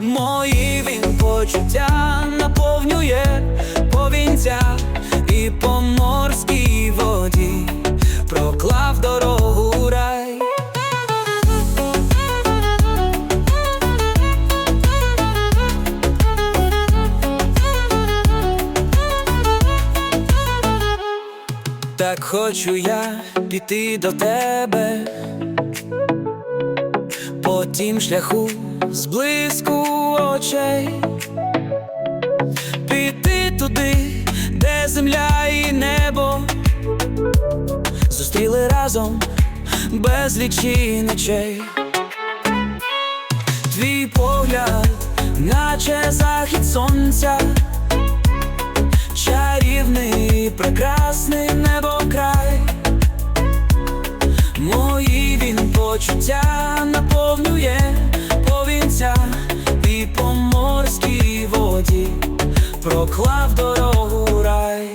Мої він почуття наповнює повінця і по Так хочу я піти до тебе. По тім шляху з блиску очей, піти туди, де земля і небо. Зустріли разом безлічі ночей. Твій погляд, наче захід сонця, чарівний, прекрасний проклав дорогу рай.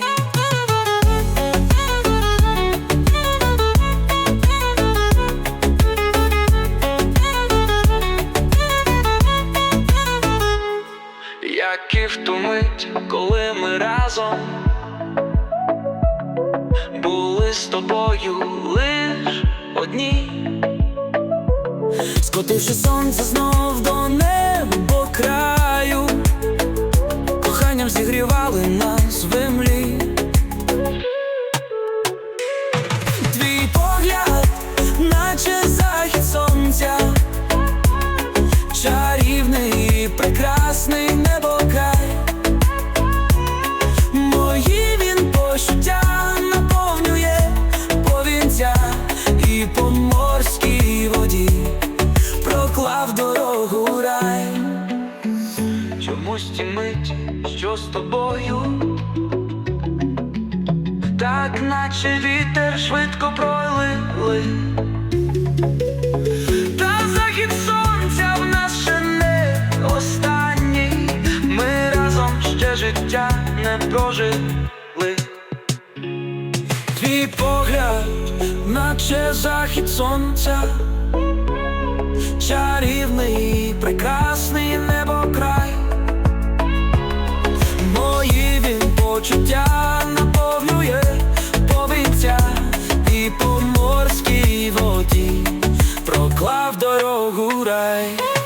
Як і в ту мить, коли ми разом були з тобою лиш одні, скотивши сонце знов до неба краю, Чомусь ті миті, що з тобою, так наче вітер швидко пролили. Та захід сонця в нас ще не останній. Ми разом ще життя не прожили. Твій погляд, наче захід сонця, чарівний, прекрасний. Gogurai